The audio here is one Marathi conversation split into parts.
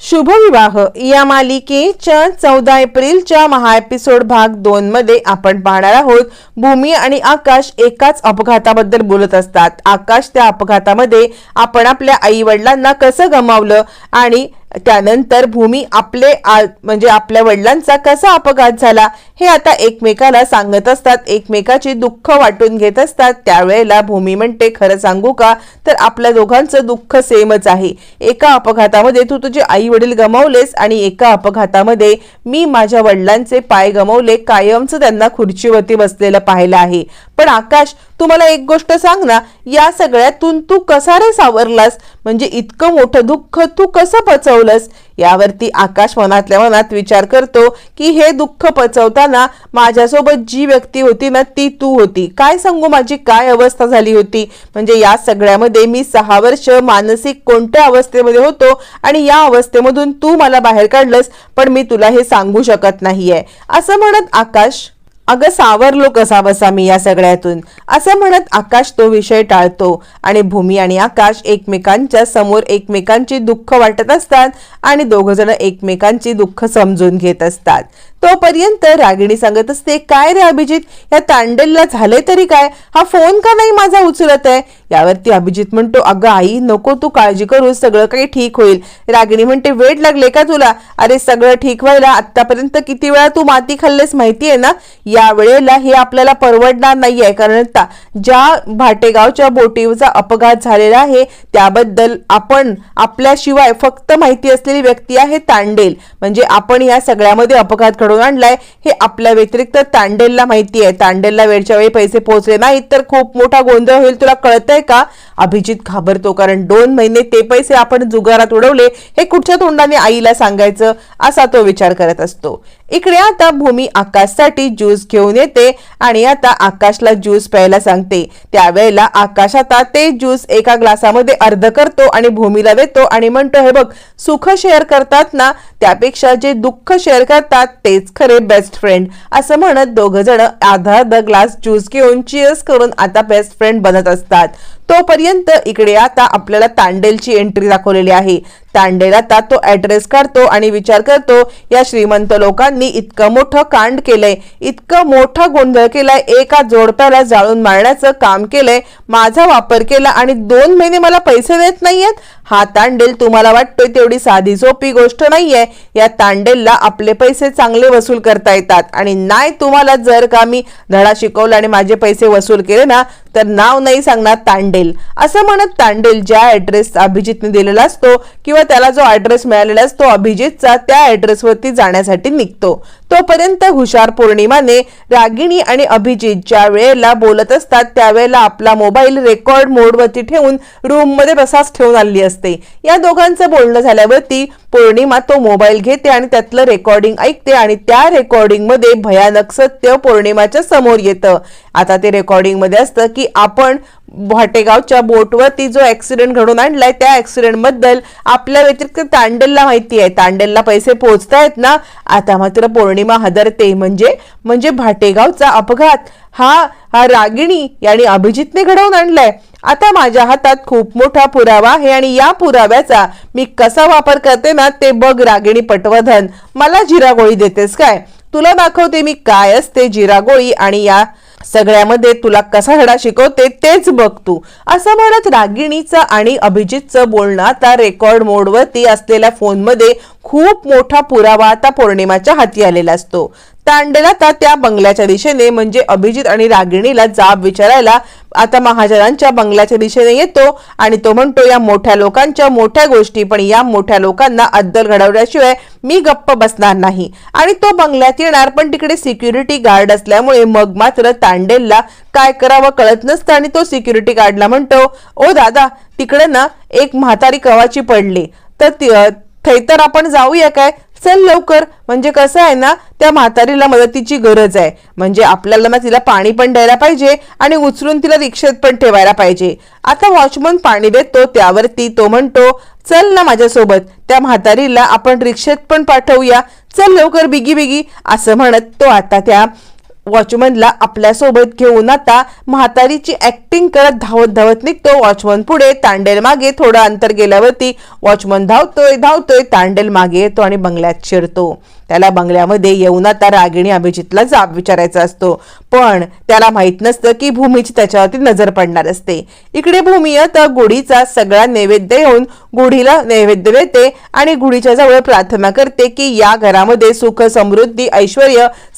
शुभविवाह. या मालिकेच्या चौदा एप्रिलच्या महा एपिसोड भाग दोन मध्ये आपण पाहणार आहोत. भूमी आणि आकाश एकाच अपघाताबद्दल बोलत असतात. आकाश त्या अपघातामध्ये आपण आपल्या आई वडिलांना कसं गमावलं आणि त्यानंतर भूमी आपले आ- म्हणजे आपल्या वडिलांचा कसा अपघात झाला हे आता एकमेकाला सांगत असतात. एकमेकाची दुःख वाटून घेत असतात. त्यावेळेला भूमी म्हणते खरं सांगू का? तर आपल्या दोघांचं दुःख सेमच आहे. एका अपघातामध्ये तू तुझे आई वडील गमावलेस आणि एका अपघातामध्ये मी माझ्या वडिलांचे पाय गमावले. कायमचं त्यांना खुर्चीवरती बसलेलं पाहिलं आहे. पण आकाश तू मला एक गोष्ट सांग ना या सगळ्यातून तू कसा रे सावरलास? म्हणजे इतकं मोठं दुःख तू कसं पचवलंस? यावरती आकाश मनातल्या मनात विचार करतो की हे दुःख पचवताना माझ्यासोबत जी व्यक्ती होती ना ती तू होती. काय सांगू माझी? काय अवस्था झाली होती? म्हणजे या सगळ्यामध्ये मी सहा वर्ष मानसिक कोणत्या अवस्थेमध्ये होतो आणि या अवस्थेमधून तू मला बाहेर काढलंस पण मी तुला हे सांगू शकत नाहीये. असं म्हणत आकाश अगं सावरलो कसा बसा मी या सगळ्यातून. असं म्हणत आकाश तो विषय टाळतो आणि भूमी आणि आकाश एकमेकांच्या समोर एकमेकांची दुःख वाटत असतात आणि दोघ जण एकमेकांची दुःख समजून घेत असतात. तोपर्यंत रागिणी सांगत असते काय रे अभिजित? या तांडेलला झाले तरी काय? हा फोन का नाही माझा उचलत आहे? यावरती अभिजित म्हणतो अगं आई नको तू काळजी करू सगळं काही ठीक होईल. रागिणी म्हणते वेळ लागले का तुला? अरे सगळं ठीक व्हायला आतापर्यंत किती वेळा तू माती खाल्लेस माहितीये ना? या वेळेला हे आपल्याला परवडणार नाहीये. कारण ज्या भाटेगावच्या बोटीचा अपघात झालेला आहे त्याबद्दल आपण आपल्याशिवाय फक्त माहिती असलेली व्यक्ती आहे तांडेल. म्हणजे आपण या सगळ्यामध्ये अपघात घडवून आणलाय हे आपल्या व्यतिरिक्त तांडेलला माहिती आहे. तांडेलला वेळच्या वेळी पैसे पोहोचले नाहीत तर खूप मोठा गोंधळ होईल. तुला कळतंय का? अभिजित घाबरतो कारण दोन महिने ते पैसे आपण जुगारात उडवले हे कुठच्या तोंडाने आईला सांगायचं? असा तो विचार करत असतो. इकडे आता भूमी आकाशसाठी ज्यूस घेऊन येते आणि आता आकाशला ज्यूस प्यायला सांगते. त्यावेळेला आकाश आता ते ज्यूस एका ग्लासामध्ये अर्ध करतो आणि भूमीला देतो आणि म्हणतो हे बघ सुख शेअर करतात ना त्यापेक्षा जे दुःख शेअर करतात तेच खरे बेस्ट फ्रेंड असं म्हणत दोघ जण अर्धा अर्धा ग्लास ज्यूस घेऊन चिअर्स करून आता बेस्ट फ्रेंड बनत असतात. तोपर्यंत इकडे आता आपल्याला तांडेलची एंट्री दाखवलेली आहे. तांडेल आता तो ऍड्रेस काढतो आणि विचार करतो या श्रीमंत लोकांनी इतकं मोठं कांड केलंय इतकं मोठा गोंधळ केलाय एका जोडप्याला जाळून मारण्याचं काम केलंय माझा वापर केला आणि दोन महिने मला पैसे देत नाहीयेत? हा तांडेल तुम्हाला वाटतोय तेवढी साधी सोपी गोष्ट नाहीये. या तांडेलला आपले पैसे चांगले वसूल करता येतात. आणि नाही तुम्हाला जर का मी धडा शिकवला आणि माझे पैसे वसूल केले ना तर नाव नाही सांगणार तांडेल. असं म्हणत तांडेल ज्या ऍड्रेस अभिजितने दिलेला असतो किंवा त्याला जो ऍड्रेस मिळालेला असतो अभिजितचा त्या ऍड्रेसवरती जाण्यासाठी निघतो. तोपर्यंत हुशार पौर्णिमाने रागिणी आणि अभिजित ज्या वेळेला बोलत असतात त्यावेळेला आपला मोबाईल रेकॉर्ड मोडवरती ठेवून रूममध्ये तसाच ठेवून आली असते. या दोघांचं बोलणं झाल्यावरती पौर्णिमा तो मोबाईल घेते आणि त्यातलं रेकॉर्डिंग ऐकते आणि त्या रेकॉर्डिंगमध्ये भयानक सत्य पौर्णिमाच्या समोर येतं. आता ते रेकॉर्डिंगमध्ये असतं की आपण भाटेगावच्या बोटवरती जो ऍक्सिडेंट घडून आणलाय त्या ऍक्सिडेंटबद्दल आपल्या व्यतिरिक्त तांडेलला माहिती आहे. तांडेलला पैसे पोहोचतायत ना? आता मात्र पौर्णिमा हदरते. म्हणजे म्हणजे भाटेगावचा अपघात. हा हा रागिणी याने अभिजितने घडवून आणलाय. आता माझ्या हातात खूप मोठा पुरावा आहे आणि या पुराव्याचा मी कसा वापर करते ना ते बघ रागिणी पटवर्धन. मला जिरागोळी देतेस काय? तुला दाखवते मी काय असते जिरागोळी आणि या सगळ्यामध्ये तुला कसा धडा शिकवते तेच बघ तू. असं म्हणत रागिणीचं आणि अभिजितचं बोलणं आता रेकॉर्ड मोडवरती असलेल्या फोनमध्ये खूप मोठा पुरावा आता पौर्णिमाच्या हाती आलेला असतो. तांडेल आता त्या बंगल्याच्या दिशेने म्हणजे अभिजित आणि रागिणीला जाब विचारायला आता महाजनांच्या बंगल्याच्या दिशेने येतो आणि तो म्हणतो या मोठ्या लोकांच्या मोठ्या गोष्टी पण या मोठ्या लोकांना अद्दल घडवल्याशिवाय मी गप्प बसणार नाही. आणि तो बंगल्यात येणार पण तिकडे सिक्युरिटी गार्ड असल्यामुळे मग मात्र तांडेलला काय करावं कळत नसतं आणि तो सिक्युरिटी गार्डला म्हणतो ओ दादा तिकडे ना एक म्हातारी कवाची पडली. तर थैतर तर आपण जाऊया काय? चल लवकर. म्हणजे कसं आहे ना त्या म्हातारीला मदतीची गरज आहे. म्हणजे आपल्याला ना तिला पाणी पण द्यायला पाहिजे आणि उचलून तिला रिक्षेत पण ठेवायला पाहिजे. आता वॉचमन पाणी देतो त्यावरती तो म्हणतो चल ना माझ्यासोबत त्या म्हातारीला आपण रिक्षेत पण पाठवूया. चल लवकर बिगी बिगी असं म्हणत तो आता त्या वॉचमनला आपल्यासोबत घेऊन आता म्हातारीची ऍक्टिंग करत धावत धावत निघतो. वॉचमन पुढे तांडेल मागे थोडं अंतर गेल्यावरती वॉचमन धावतोय धावतोय तांडेल मागे येतो आणि बंगल्यात शिरतो. त्याला बंगल्यामध्ये येऊन आता रागिणी अभिजितला जाब विचारायचा असतो. पण त्याला माहीत नसतं की भूमीची त्याच्यावरती नजर पडणार असते. इकडे भूमी आता गुढीचा सगळा नैवेद्य येऊन गुढीला नैवेद्य देते आणि गुढीच्या जवळ प्रार्थना करते की या घरामध्ये सुख समृद्धी ऐश्वर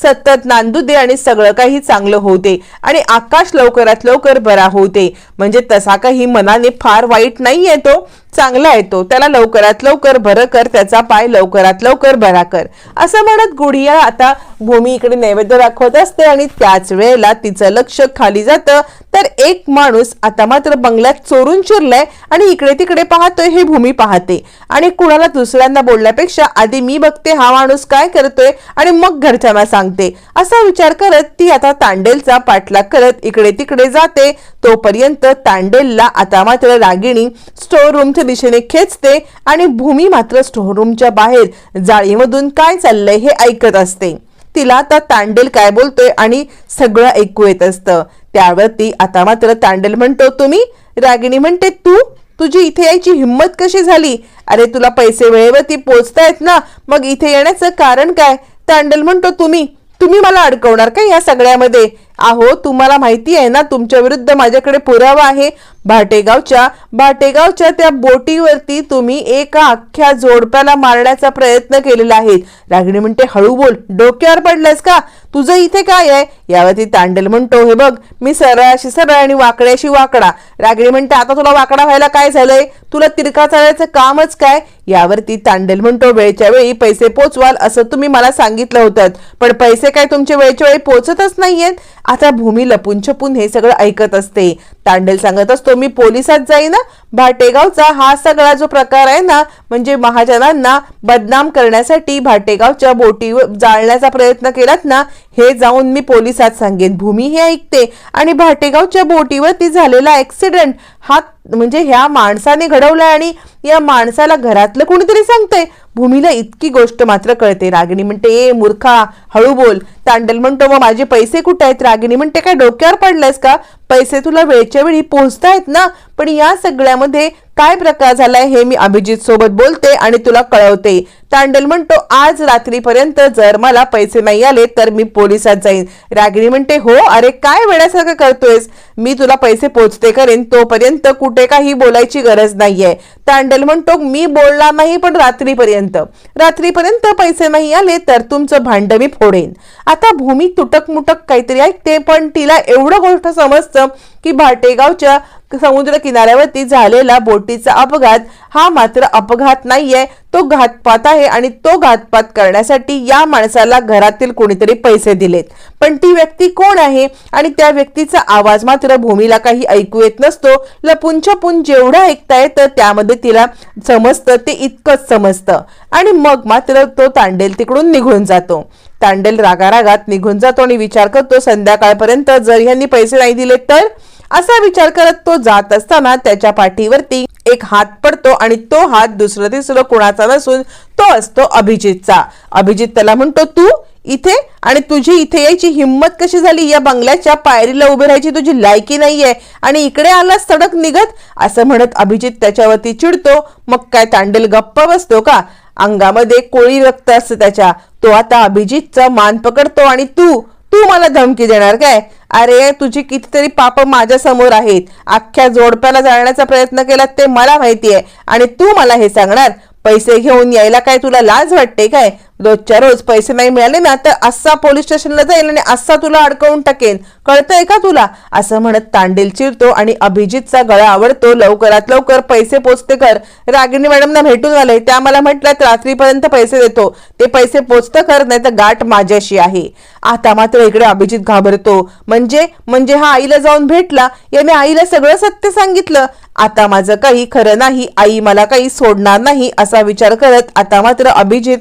सतत नांदू दे आणि सगळं काही चांगलं होऊ दे आणि आकाश लवकरात लवकर बरा होऊ दे म्हणजे तसा काही मनाने फार वाईट नाही तो. चांगला येतो त्याला लवकरात लवकर बरं कर त्याचा पाय लवकरात लवकर बरा कर. असं म्हणत गुढिया आता भूमी इकडे नैवेद्य दाखवत असते आणि त्याच वेळेला तिचं लक्ष खाली जातं. तर एक माणूस आता मात्र बंगल्यात चोरून शिरलाय आणि इकडे तिकडे पाहतोय हे भूमी पाहते. आणि कुणाला दुसऱ्यांदा बोलण्यापेक्षा आधी मी बघते हा माणूस काय करतोय आणि मग घरच्यांना सांगते. असा विचार करत ती आता तांडेलचा पाठलाग करत इकडे तिकडे जाते. तोपर्यंत तांडेलला आता मात्र रागिणी स्टोर रूमच्या दिशेने खेचते आणि भूमी मात्र स्टोर रूमच्या बाहेर जाळीमधून काय चाललंय हे ऐकत असते. तिला आता तांडेल काय बोलतोय आणि सगळं ऐकू येत असतं. त्यावरती आता मात्र तांडेल म्हणतो तुम्ही? रागिणी म्हणते तू? तुझी इथे यायची हिंमत कशी झाली? अरे तुला पैसे वेळेवरती पोचतायत ना मग इथे येण्याचं कारण काय? तांडेल म्हणतो तुम्ही? तुम्ही मला अडकवणार का या सगळ्यामध्ये? आहो तुम्हाला माहिती आहे ना तुमच्या विरुद्ध माझ्याकडे पुरावा आहे. भाटेगावच्या भाटेगावच्या त्या बोटीवरती तुम्ही एका अख्ख्या जोडप्याला मारण्याचा प्रयत्न केलेला आहे. रागिणी म्हणते हळू बोल डोक्यावर पडलास का? तुझं इथे काय आहे? यावरती तांडेल म्हणतो हे बघ मी सरळाशी सरळ आणि वाकड्याशी वाकडा. रागिणी म्हणते आता तुला वाकडा व्हायला काय झालंय? तुला तिरका चालायचं कामच काय? यावरती तांडेल म्हणतो वेळच्या वेळी पैसे पोचवाल असं तुम्ही मला सांगितलं होतं. पण पैसे काय तुमचे वेळच्या वेळी पोचतच नाहीयेत? आता भूमी लपून छपून हे सगळं ऐकत असते. तांडेल सांगत असतो मी पोलिसात जाईन भाटेगावचा हा सगळा जो प्रकार आहे ना म्हणजे महाजनांना बदनाम करण्यासाठी भाटेगावच्या बोटीवर जाळण्याचा प्रयत्न केलात ना हे जाऊन मी पोलिसात सांगेन. भूमी हे ऐकते. आणि भाटेगावच्या बोटीवरती झालेला ऍक्सिडेंट हा म्हणजे ह्या माणसाने घडवलाय आणि या माणसाला घरातलं कोणीतरी सांगतंय? भूमीला इतकी गोष्ट मात्र कळते. रागिणी म्हणते ए मूर्खा हळू बोल. तांडल म्हणतो मग माझे पैसे कुठे आहेत? रागिणी म्हणते काय डोक्यावर पडलेस का? पैसे तुला वेळच्या वेळी पोहोचतायत ना? पण या सगळ्यामध्ये काय प्रकार झालाय हे मी अभिजित सोबत बोलते आणि तुला कळवते. तांडल म्हणतो आज रात्रीपर्यंत जर मला पैसे नाही आले तर मी पोलिसात जाईन. रागिणी म्हणते हो अरे काय वेळासारखं करतोयस? मी तुला पैसे पोचते करेन तोपर्यंत कुठे काही बोलायची गरज नाहीये. तांडल म्हणतो मी बोलणार नाही पण रात्रीपर्यंत. रात्रीपर्यंत पैसे नाही आले तर तुमचं भांड मी फोडेन. आता भूमी तुटक मुटक काहीतरी ऐकते पण तिला एवढं गोष्ट समजतं की भाटेगावच्या समुद्र किनाऱ्यावरती झालेला बोटीचा अपघात हा मात्र अपघात नाहीये. तो घातपात आहे आणि तो घातपात करण्यासाठी या माणसाला घरातील कोणीतरी पैसे दिलेत. पण ती व्यक्ती कोण आहे? आणि त्या व्यक्तीचा आवाज मात्र भूमीला काही ऐकू येत नसतो. लपून छपून जेवढं ऐकता येतं त्यामध्ये तिला समजतं ते इतकंच समजतं. आणि मग मात्र तो तांडेल तिकडून निघून जातो. तांडेल रागारागात निघून जातो आणि विचार करतो संध्याकाळपर्यंत जर ह्यांनी पैसे नाही दिले तर? असा विचार करत तो जात असताना त्याच्या पाठीवरती एक हात पडतो आणि तो हात दुसरं तिसरं कोणाचा नसून तो असतो अभिजितचा. अभिजित त्याला म्हणतो तू इथे आणि तुझी इथे यायची हिंमत कशी झाली? या बंगल्याच्या पायरीला उभी राहायची तुझी लायकी नाहीये आणि इकडे आला सडक निघत? असं म्हणत अभिजित त्याच्यावरती चिडतो. मग काय तांडेल गप्प बसतो का? अंगामध्ये कोळी रक्त असतं त्याच्या. तो आता अभिजितचा मान पकडतो आणि तू तू मला धमकी देणार काय? अरे तुझी कितीतरी पाप माझ्यासमोर आहेत. अख्ख्या जोडप्याला जाळण्याचा प्रयत्न केला ते मला माहितीये. आणि तू मला हे सांगणार पैसे घेऊन यायला काय तुला लाज वाटते काय? रोजच्या रोज पैसे नाही मिळाले ना तर असा पोलीस स्टेशनला जाईल आणि असा तुला अडकवून टाकेन. कळतंय का तुला? असं म्हणत तांडेल चिरतो आणि अभिजितचा गळा आवडतो. लवकरात लवकर पैसे पोचते कर रागिणी मॅडमना भेटून आले त्या मला म्हटल्यात रात्रीपर्यंत पैसे देतो. ते पैसे पोचतं कर नाही तर गाठ माझ्याशी आहे. आता मात्र इकडे अभिजित घाबरतो. म्हणजे? म्हणजे हा आईला जाऊन भेटला? याने आईला सगळं सत्य सांगितलं. आता माझं काही खरं नाही. आई मला काही सोडणार नाही असा विचार करत आता मात्र अभिजित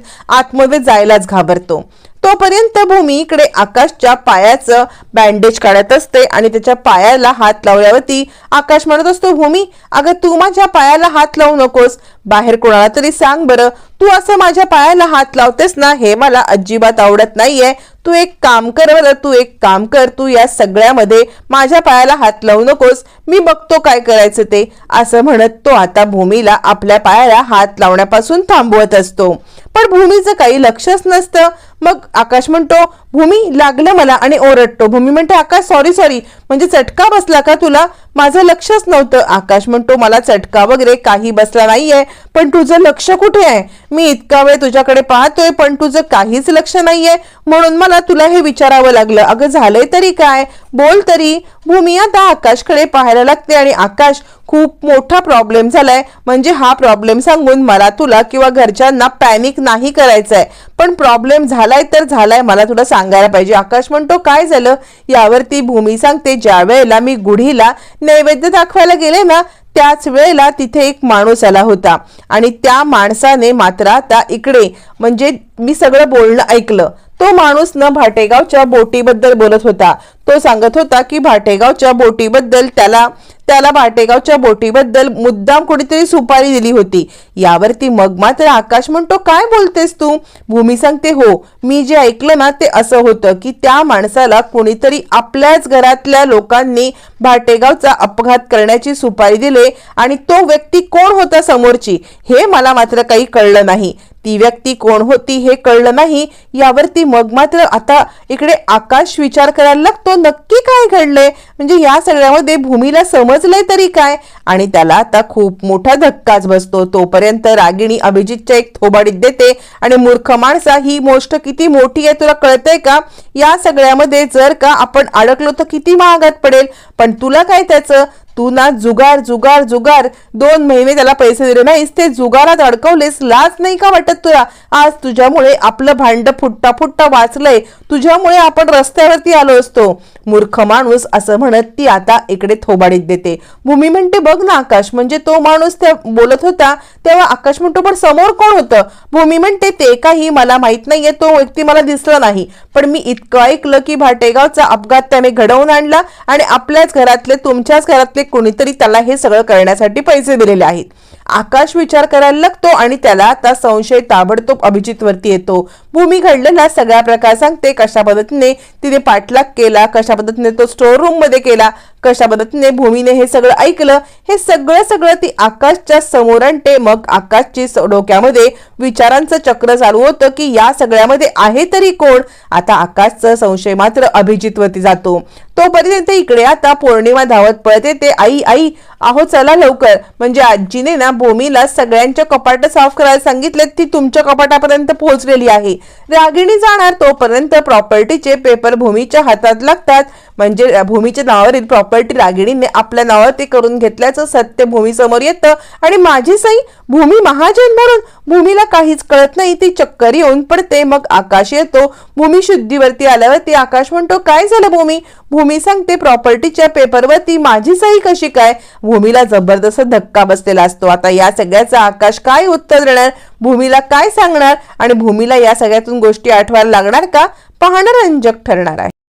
आतमध्ये जायलाच घाबरतो. तोपर्यंत भूमी इकडे आकाशच्या पायाचं बँडेज काढत असते आणि त्याच्या पायाला हात लावल्यावरती आकाश म्हणत असतो भूमी अगं तू माझ्या पायाला हात लावू नकोस. बाहेर कोणाला तरी सांग बरं. तू असं माझ्या पायाला हात लावतेस ना हे मला अजिबात आवडत नाहीये. तू एक काम कर बरं तू एक काम कर. तू या सगळ्यामध्ये माझ्या पायाला हात लावू नकोस. मी बघतो काय करायचं ते. असं म्हणत तो आता भूमीला आपल्या पायाला हात लावण्यापासून थांबवत असतो. पण भूमीचं काही लक्षच नसतं. मग आकाश म्हणतो भूमी लागलं मला आणि ओरडतो. भूमी म्हणते आकाश सॉरी सॉरी म्हणजे चटका बसला का तुला? माझं लक्षच नव्हतं. आकाश म्हणतो मला चटका वगैरे काही बसला नाहीये पण तुझं लक्ष कुठे आहे? मी इतका वेळ तुझ्याकडे पाहतोय पण तुझं काहीच लक्ष नाहीये. म्हणून मला तुला हे विचारावं लागलं. अगं झालंय तरी काय? बोल तरी. भूमी आता आकाशकडे पाहायला लागते आणि आकाश खूप मोठा प्रॉब्लेम झालाय. म्हणजे हा प्रॉब्लेम सांगून मला तुला किंवा घरच्यांना पॅनिक नाही करायचंय. पण प्रॉब्लेम झाला झालाय तर झालाय मला तुला सांगायला पाहिजे. आकाश म्हणतो काय झालं? यावरती भूमी सांगते ज्या वेळेला मी गुढीला नैवेद्य दाखवायला गेले ना त्याच वेळेला तिथे एक माणूस आला होता. आणि त्या माणसाने मात्र आता इकडे म्हणजे मी सगळं बोलणं ऐकलं. तो माणूस न भाटेगावच्या बोटीबद्दल बोलत होता. तो सांगत होता की भाटेगावच्या बोटीबद्दल त्याला त्याला भाटेगावच्या बोटीबद्दल मुद्दाम कुठेतरी सुपारी दिली होती. यावरती मग मात्र आकाश म्हणतो काय बोलतेस तू? भूमी सांगते हो मी जे ऐकलं ना ते असं होतं की त्या माणसाला कुणीतरी आपल्याच घरातल्या लोकांनी भाटेगावचा अपघात करण्याची सुपारी दिले आणि तो व्यक्ती कोण होता समोरची? हे मला मात्र काही कळलं नाही. ती व्यक्ती कोण होती हे कळलं नाही. यावरती मग मात्र आता इकडे आकाश विचार करायला लागतो नक्की काय घडलंय? म्हणजे या सगळ्यामध्ये भूमीला समजलंय तरी काय? आणि त्याला आता खूप मोठा धक्काच बसतो. तोपर्यंत रागिणी अभिजितच्या एक थोबाडीत देते आणि मूर्ख माणसा ही गोष्ट किती मोठी आहे तुला कळतंय का? या सगळ्यामध्ये जर का आपण अडकलो तर किती महागात पडेल? पण तुला काय त्याचं? तू ना जुगार जुगार जुगार. दोन महिने त्याला पैसे दिले नाहीस. ते जुगारात अडकवलेस लाज नाही का वाटत तुला? आज तुझ्यामुळे आपलं भांड फुटता फुटता वाचलंय. तुझ्यामुळे आपण रस्त्यावरती आलो असतो. मूर्ख माणूस असं म्हणत ती आता इकडे थोबाडीत देते. भूमी म्हणते बघ ना आकाश. म्हणजे तो माणूस त्या बोलत होता तेव्हा आकाश म्हणतो पण समोर कोण होतं? भूमी म्हणते ते काही मला माहीत नाहीये. तो व्यक्ती मला दिसला नाही. पण मी इतकं ऐकलं की भाटेगावचा अपघात त्याने घडवून आणला आणि आपल्याच घरातले तुमच्याच घरातले कोणीतरी त्याला हे सगळं करण्यासाठी पैसे दिलेले आहेत. आकाश विचार करायला लागतो आणि त्याला आता संशय ताबडतोब अभिजितवरती येतो. भूमी घडलेला सगळा प्रकार सांगते कशा पद्धतीने तिने पाठलाग केला कशा पद्धतीने तो स्टोर रूममध्ये केला कशा पद्धतीने भूमीने हे सगळं ऐकलं हे सगळं सगळं ती आकाशच्या समोर आणते. मग आकाशची स- डोक्यामध्ये विचारांचं चक्र चालू होतं की या सगळ्यामध्ये आहे तरी कोण? आता आकाशचा संशय मात्र अभिजितवरती जातो. तोपर्यंत इकडे आता पौर्णिमा धावत पळत येते. आई आई अहो चला लवकर. म्हणजे आजीने ना भूमीला सगळ्यांच्या कपाट साफ करायला सांगितले ती तुमच्या कपाटापर्यंत पोहोचलेली आहे. रागिणी जाणार तोपर्यंत प्रॉपर्टीचे पेपर भूमीच्या हातात लागतात. म्हणजे भूमीच्या नावावरील प्रॉपर्टी रागिणीने आपल्या नावावरती करून घेतल्याचं सत्य भूमीसमोर येतं. आणि माझी सई भूमी महाजन म्हणून भूमीला काहीच कळत नाही ती चक्कर येऊन पडते मग आकाश येतो. भूमी शुद्धीवरती आल्यावर ती आकाश म्हणतो काय झालं भूमी? भूमी सांगते प्रॉपर्टीच्या पेपरवरती माझी सही कशी काय? भूमीला जबरदस्त धक्का बसलेला असतो. आता या सगळ्याचा आकाश काय उत्तर देणार? भूमीला काय सांगणार? आणि भूमीला या सगळ्यातून गोष्टी आठवायला लागणार का? पाहणं रंजक ठरणार आहे.